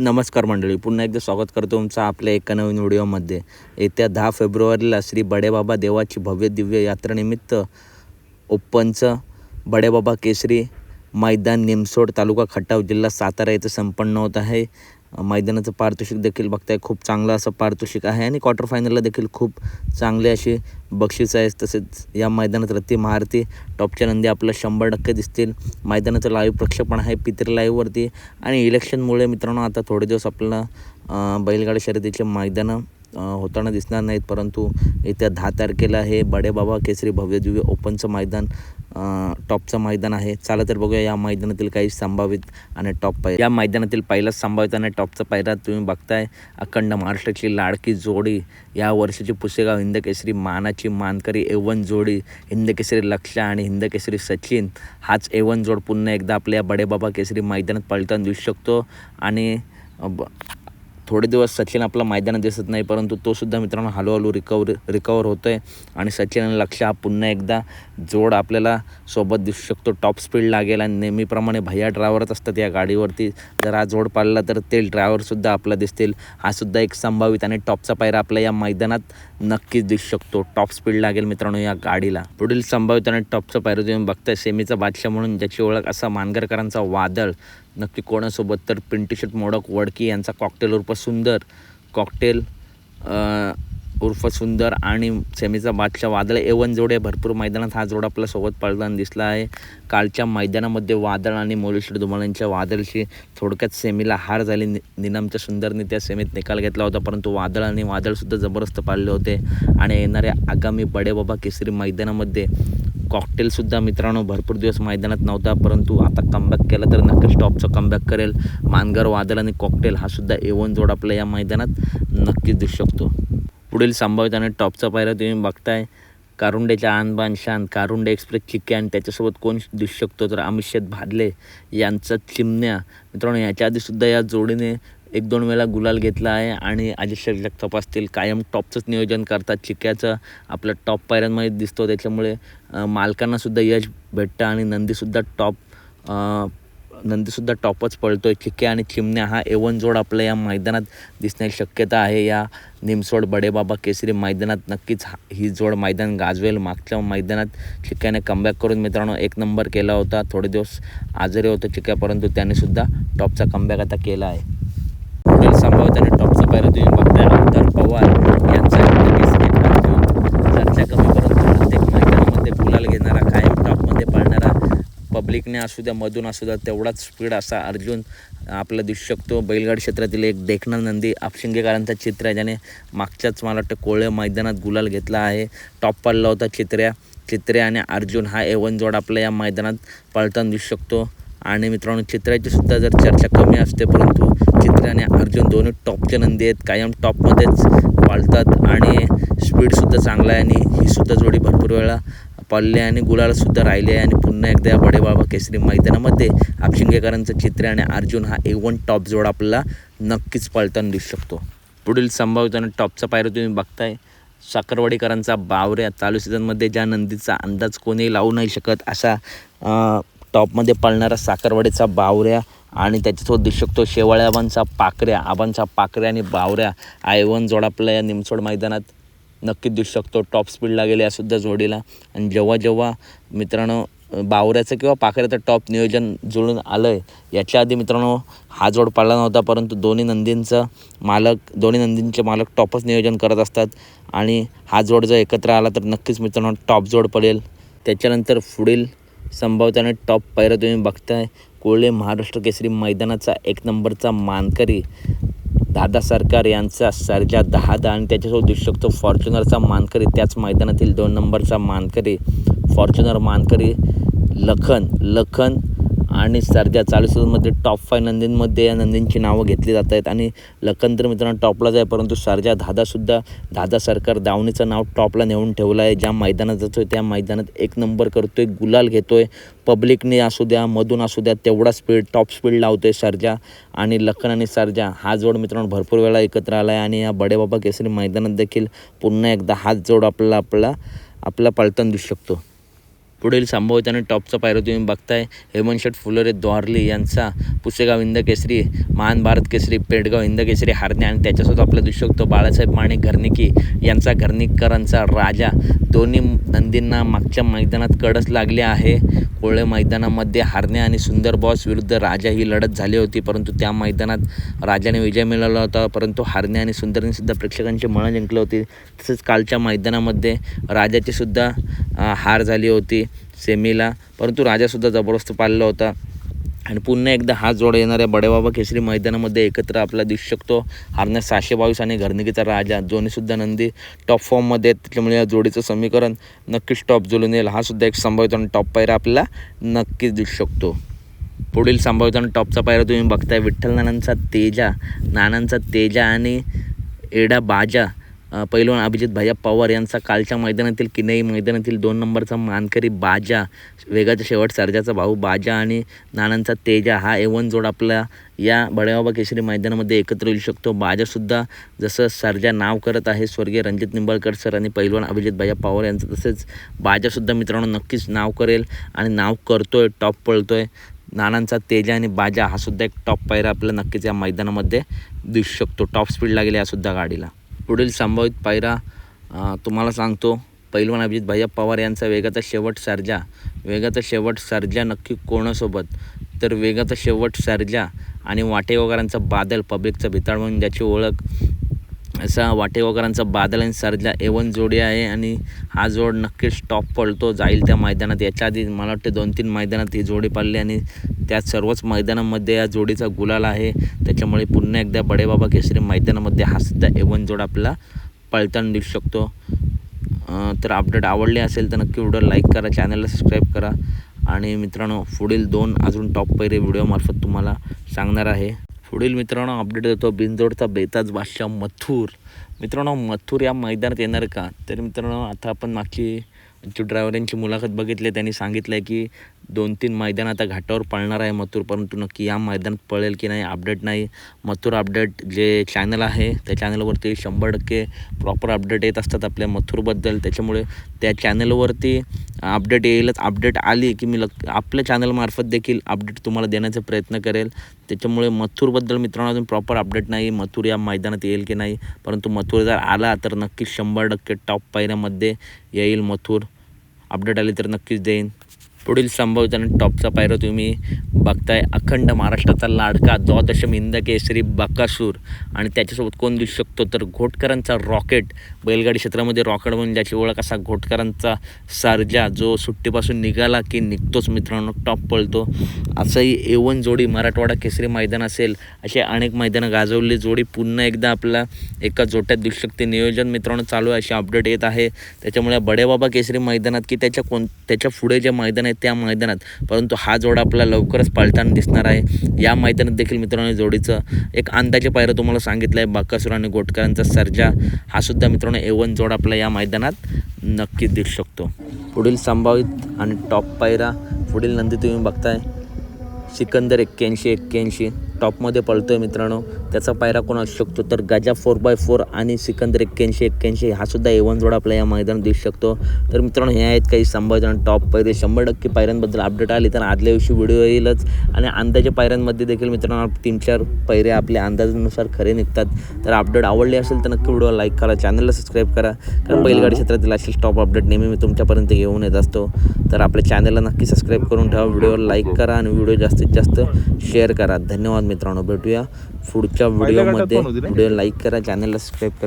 नमस्कार मंडळी पुन्हा एकदा स्वागत करतो तुमचं आपल्या एका नवीन व्हिडिओमध्ये. येत्या दहा फेब्रुवारीला श्री बडेबाबा देवाची भव्य दिव्य यात्रेनिमित्त ओप्पनचं बडेबाबा केसरी मैदान निमसोड तालुका खटाव जिल्हा सातारा येथे संपन्न होत आहे. मैदानाचं पारितोषिक देखील बघताय. खूप चांगलं असं पारितोषिक आहे आणि क्वार्टर फायनलला देखील खूप चांगले असे बक्षीस आहे तसेच या मैदानात रत्ती महारती टॉपच्या नंदी आपल्याला शंभर टक्के दिसतील. मैदानाचं लाईव्ह प्रक्षेपण आहे पितरी लाईव्हवरती आणि इलेक्शनमुळे मित्रांनो आता थोडे दिवस आपल्याला बैलगाडी शर्यतीचे मैदानं होताना दिसणार नाहीत परंतु येत्या दहा तारखेला हे बडेबाबा केसरी भव्य दिव्य ओपनचं मैदान टॉपचं मैदान आहे. चला तर बघूया या मैदानातील काही संभावित आणि टॉप पाय. या मैदानातील पहिलाच संभावित आणि टॉपचा पायरा तुम्ही बघताय. अखंड महाराष्ट्राची लाडकी जोडी या वर्षीची पुसेगाव हिंदकेसरी मानाची मानकरी एवन जोडी हिंदकेसरी लक्ष आणि हिंदकेसरी सचिन हाच एवन जोड पुन्हा एकदा आपल्या बडेबाबा केसरी मैदानात पळताना दिसू शकतो. आणि ब- थोडे दिवस सचिन आपला मैदानात दिसत नाही परंतु तोसुद्धा मित्रांनो हळूहळू रिकवर रिकवर होतो आहे आणि सचिन आणि लक्ष हा पुन्हा एकदा जोड आपल्याला सोबत दिसू शकतो. टॉप स्पीड लागेल आणि नेहमीप्रमाणे भैया ड्रायव्हरच असतात या गाडीवरती. जर हा जोड पाडला तर ते ड्रायव्हरसुद्धा आपला दिसतील. हा सुद्धा एक संभावित आणि टॉपचा पायरा आपल्या या मैदानात नक्कीच दिसू शकतो. टॉप स्पीड लागेल मित्रांनो या गाडीला. पुढील संभावित आणि टॉपचा पायरा तुम्ही बघताय. सेमीचा बादशाह म्हणून ज्याची ओळख असा मानगरकरांचा वादळ. नक्की कोणासोबत तर पिंटी शर्ट मोडक वडकी यांचा कॉकटेल उर्फ सुंदर. कॉकटेल उर्फ सुंदर आणि सेमीचा बादशाह वादळ. एवन जोडे भरपूर मैदानात हा जोड आपल्यासोबत पळताना दिसला आहे. कालच्या मैदानामध्ये वादळ आणि मोलेश्वर धुमाळ यांच्या वादळशी थोडक्यात सेमीला हार झाली. नि निनामच्या सुंदरने त्या सेमीत निकाल घेतला होता परंतु वादळ आणि वादळसुद्धा जबरदस्त पाळले होते. आणि येणाऱ्या आगामी बडेबाबा केसरी मैदानामध्ये कॉकटेलसुद्धा मित्रांनो भरपूर दिवस मैदानात नव्हता परंतु आता कमबॅक केला तर नक्कीच टॉपचा कमबॅक करेल. मानगर वादळ आणि कॉकटेल हा सुद्धा एवन जोड आपल्या या मैदानात नक्कीच दिसू शकतो. पुढील संभावित आणि टॉपचा पायरा तुम्ही बघताय. कारुंडेच्या आणबान शान कारुंडे एक्सप्रेस चिक्के आणि त्याच्यासोबत कोण दिसू शकतो? तर अमित भादले यांचा चिमण्या. मित्रांनो याच्या आधीसुद्धा या जोडीने एक दोन वेळा गुलाल घेतला आहे आणि अजय शर्जक तपासतील. कायम टॉपचंच नियोजन करतात. चिक्याचं आपलं टॉप पायऱ्यांमध्ये दिसतो. त्याच्यामुळे मालकांनासुद्धा यश भेटतं आणि नंदीसुद्धा टॉप नंदीसुद्धा टॉपच पळतोय. चिक्के आणि चिमण्या हा एवन जोड आपल्या या मैदानात दिसण्याची शक्यता आहे. या निमसोड बडेबाबा केसरी मैदानात नक्कीच हा- ही जोड मैदान गाजवेल. मागच्या मैदानात चिक्क्याने कमबॅक करून मित्रांनो एक नंबर केला होता. थोडे दिवस आजारी होतं चिक्क्या परंतु त्यानेसुद्धा टॉपचा कमबॅक आता केला आहे. हॉटेल संभावित आणि टॉपचा पायरा तुम्ही बघताय अवतार पवार यांचा केसरी कमी परंतु प्रत्येक मैदानामध्ये गुलाल घेणारा कायम टॉपमध्ये पळणारा पब्लिकने असू द्या मधून असू द्या तेवढाच स्पीड असा अर्जुन आपला दिसू शकतो. बैलगाडी क्षेत्रातील एक देखणा नंदी आपशिंगेकरांचा चित्र आहे ज्याने मागच्याच मला वाटतं कोळे मैदानात गुलाल घेतला आहे. टॉप पाळला होता चित्र्या चित्रे आणि अर्जुन हा एवन जोड आपल्या या मैदानात पळताना दिसू शकतो. आणि मित्रांनो चित्राची सुद्धा जर चर्चा कमी असते परंतु चित्र आणि अर्जुन दोन्ही टॉपचे नंदी आहेत. कायम टॉपमध्येच पाळतात आणि स्पीडसुद्धा चांगला आहे आणि ही सुद्धा जोडी भरपूर वेळा पडले आणि गुलालसुद्धा राहिले आहे. आणि पुन्हा एकदा या बडेबाबा केसरी मैदानामध्ये आपशिंगेकरांचं चित्र आणि अर्जुन हा एवन टॉप जोड आपल्याला नक्कीच पळताना दिसू शकतो. पुढील संभाव्यताना टॉपचा पायरा तुम्ही बघताय. साखरवाडीकरांचा बावऱ्या चालू सीझनमध्ये ज्या नंदीचा अंदाज कोणी लावू नाही शकत असा टॉपमध्ये पळणारा साखरवाडीचा बावऱ्या आणि त्याच्यासोबत दिसू शकतो शेवाळ्यावांचा पाकऱ्या आबांचा पाकऱ्या आणि बावऱ्या. आयवन जोड आपल्या या निमसोड मैदानात नक्कीच दिसू शकतो. टॉप स्पीड लागेल यासुद्धा जोडीला. आणि जेव्हा जेव्हा मित्रांनो बावऱ्याचं किंवा पाकऱ्याचं टॉप नियोजन जुळून आलं आहे याच्या आधी मित्रांनो हा जोड पाळला नव्हता परंतु दोन्ही नंदींचं मालक दोन्ही नंदींचे मालक टॉपच नियोजन करत असतात. आणि हा जोड जर एकत्र आला तर नक्कीच मित्रांनो टॉप जोड पडेल. त्याच्यानंतर पुढील संभवताने टॉप पायऱ्या तुम्ही बघताय. कोल्हे महाराष्ट्र केसरी मैदानाचा एक नंबरचा मानकरी. दादा सरकार यांचा सर्जा दहा आणि त्याच्यासोबत दिसू शकतो फॉर्च्युनरचा मानकरी. त्याच मैदानातील दोन नंबरचा मानकरी. फॉर्च्युनर मानकरी लखन. लखन आणि सर्जा चालू टॉप फाय नंदींमध्ये या नंदींची नावं घेतली जात आहेत. आणि लखन तर मित्रांनो टॉपलाच आहे परंतु सरजा दादासुद्धा दादा सरकार दावणीचं नाव टॉपला नेऊन ठेवलं आहे. ज्या मैदानात जातोय त्या मैदानात एक नंबर करतोय गुलाल घेतोय. पब्लिकने असू द्या मधून असू द्या तेवढा स्पीड टॉप स्पीड लावतोय सरजा आणि लखन आणि सरजा हा जोड मित्रांनो भरपूर वेळा एकत्र आला आहे आणि या बडेबाबा केसरी मैदानात देखील पुन्हा एकदा हाच जोड आपल्याला आपला आपला पलटण दिसू शकतो. पुढील संभवित टॉपचा पायरा तुम्ही बघताय. हेमंत फुलरे फुलोरे द्वारली यांचा पुसेगाव हिंद केसरी महान भारत केसरी पेडगाव हिंद केसरी हारणे आणि त्याच्यासोबत आपला दिसू शकतो बाळासाहेब माणे घरनिकी यांचा घरनिकरांचा राजा. दोन्ही नंदींना मागच्या मैदानात कडस लागले आहे. कोळे मैदानामध्ये हारणे आणि सुंदर बॉस विरुद्ध राजा ही लढत झाली होती. परंतु त्या मैदानात राजाने विजय मिळवला होता. परंतु हारणे आणि सुंदरने सुद्धा प्रेक्षकांचे मनं जिंकले होती. तसेच कालच्या मैदानामध्ये राजाची सुद्धा हार झाली होती सेमीला. परंतु राजासुद्धा जबरदस्त पाळला होता. आणि पुन्हा एकदा हा जोड येणाऱ्या बडेबाबा केसरी मैदानामध्ये एकत्र आपला दिसू शकतो. हारण्यास सहाशे बावीस आणि घरनिकीचा राजा दोन्हीसुद्धा नंदी टॉप फॉर्ममध्ये आहेत. त्याच्यामुळे या जोडीचं समीकरण नक्कीच टॉप जुळून येईल. हा सुद्धा एक संभावित आणि टॉप पायरा आपल्याला नक्कीच दिसू शकतो. पुढील संभावित आणि टॉपचा पायरा तुम्ही बघताय. विठ्ठल नानांचा तेजा नानांचा तेजा आणि एडा बाजा. पैलवान अभिजित भैया पवार यांचा कालच्या मैदानातील किनई मैदानातील दोन नंबरचा मानकरी बाजा वेगाचा शेवट सर्जाचा भाऊ बाजा आणि नानांचा तेजा हा एवन जोड आपला या बडेबाबा केसरी मैदानामध्ये एकत्र येऊ शकतो. बाजासुद्धा जसं सर्जा नाव करत आहे स्वर्गीय रणजित निंबाळकर सर आणि पैलवान अभिजित भैया पवार यांचं तसेच बाजासुद्धा मित्रांनो नक्कीच नाव करेल आणि नाव करतोय टॉप पळतोय. नानांचा तेजा आणि बाजा हा सुद्धा एक टॉप पायरा आपल्याला नक्कीच या मैदानामध्ये दिसू शकतो. टॉप स्पीड लागेल यासुद्धा गाडीला. पुढील संभावित पायरा तुम्हाला सांगतो. पैलवान अभिजित भैया पवार यांचा वेगाचा शेवट सर्जा. वेगाचा शेवट सर्जा नक्की कोणासोबत? तर वेगाचा शेवट सर्जा आणि वाटेवगारांचा बादल पब्लिकचा भिताळ म्हणून ज्याची ओळख असा वाटेवकरांचा बादल आणि सर्जा एवन जोडी आहे आणि हा जोड नक्कीच टॉप पडतो जाईल त्या मैदानात. याच्या आधी मला वाटते दोन तीन मैदानात ही जोडी पडली आणि त्या सर्वच मैदानामध्ये या जोडीचा गुलाल आहे. त्याच्यामुळे पुन्हा एकदा बडेबाबा केसरी मैदानामध्ये हा सुद्धा एवन जोड आपला पळताना दिसू शकतो. तर अपडेट आवडले असेल तर नक्की व्हिडिओ लाईक करा चॅनलला सबस्क्राईब करा. आणि मित्रांनो पुढील दोन अजून टॉप पैरे व्हिडिओमार्फत तुम्हाला सांगणार आहे. पुढील मित्रांनो अपडेट देतो बिनजोडचा बेताज बादशाह मथुर. मित्रांनो मथुर या मैदानात येणार का? तर मित्रांनो आता आपण मागची जो ड्रायव्हरांची मुलाखत बघितली त्यांनी सांगितलं आहे की दोन तीन मैदान आता घाटावर पळणार आहे मथुर परंतु नक्की या मैदानात पळेल की नाही अपडेट नाही. मथुर अपडेट जे चॅनल आहे त्या चॅनलवरती शंभर टक्के प्रॉपर अपडेट येत असतात आपल्या मथुरबद्दल. त्याच्यामुळे त्या चॅनलवरती अपडेट येईलच. अपडेट आली की मी लग आपल्या चॅनलमार्फत देखील अपडेट तुम्हाला देण्याचा प्रयत्न करेल. त्याच्यामुळे मथुरबद्दल मित्रांनो अजून प्रॉपर अपडेट नाही. मथुर या मैदानात येईल की नाही? परंतु मथुर जर आला तर नक्कीच शंभर टक्के टॉप पायऱ्यामध्ये येईल मथुर. अपडेट आली तर नक्कीच देईन. पुढील संभावित टॉपचा पायरा तुम्ही बघताय. अखंड महाराष्ट्राचा लाडका द्वादशम हिंद केसरी बकासूर. आणि त्याच्यासोबत कोण दिसू शकतो तर घोटकरांचा रॉकेट. बैलगाडी क्षेत्रामध्ये रॉकेट म्हणून ज्याची ओळख असा घोटकरांचा सर्जा जो सुट्टीपासून निघाला की निघतोच मित्रांनो टॉप पळतो. असंही एवन जोडी मराठवाडा केसरी मैदान असेल असे अनेक मैदानं गाजवली. जोडी पुन्हा एकदा आपला एका जोट्यात दिसू शकते. नियोजन मित्रांनो चालू आहे अशी अपडेट येत आहे. त्याच्यामुळे बडेबाबा केसरी मैदानात की त्याच्या कोण त्याच्या पुढे जे मैदान आहे त्या मैदानात. परंतु हा जोडा आपला लवकरच पाळताना दिसणार आहे. या मैदानात देखील मित्रांनो जोडीचं एक अंदाजे पायरं तुम्हाला सांगितलं आहे बाकासूर आणि गोटकरांचा सर्जा हा सुद्धा मित्रांनो एवन जोडा आपला या मैदानात नक्कीच दिसू शकतो. पुढील संभावित आणि टॉप पायरा पुढील नंदी तुम्ही बघताय. सिकंदर एक्क्याऐंशी एक्क्याऐंशी. टॉपमध्ये पळतो आहे मित्रांनो. त्याचा पायरा कोण असू शकतो? तर गजा फोर बाय फोर आणि सिकंदर एक्क्याऐंशी एक्क्याऐंशी हा सुद्धा एवन जोड आपल्या या मैदानात दिसू शकतो. तर मित्रांनो हे आहेत काही संभाजन टॉप पायरे शंभर टक्के पायऱ्यांबद्दल अपडेट आली तर आदल्या दिवशी व्हिडिओ येईलच. आणि अंदाजे पायऱ्यांमध्ये देखील मित्रांनो तीन चार पायरे आपल्या अंदाजानुसार खरे निघतात. तर अपडेट आवडली असेल तर नक्की व्हिडिओ लाईक करा चॅनलला सबस्क्राईब करा. कारण बैलगाडी क्षेत्रातील असे टॉप अपडेट नेहमी मी तुमच्यापर्यंत घेऊन येत असतो. तर आपल्या चॅनलला नक्की सबस्क्राईब करून ठेवा. व्हिडिओ लाईक करा आणि व्हिडिओ जास्तीत जास्त शेअर करा. धन्यवाद मित्रांनो भेटूया पुढच्या व्हिडिओमध्ये. व्हिडिओ लाईक करा चॅनलला सबस्क्राईब करा.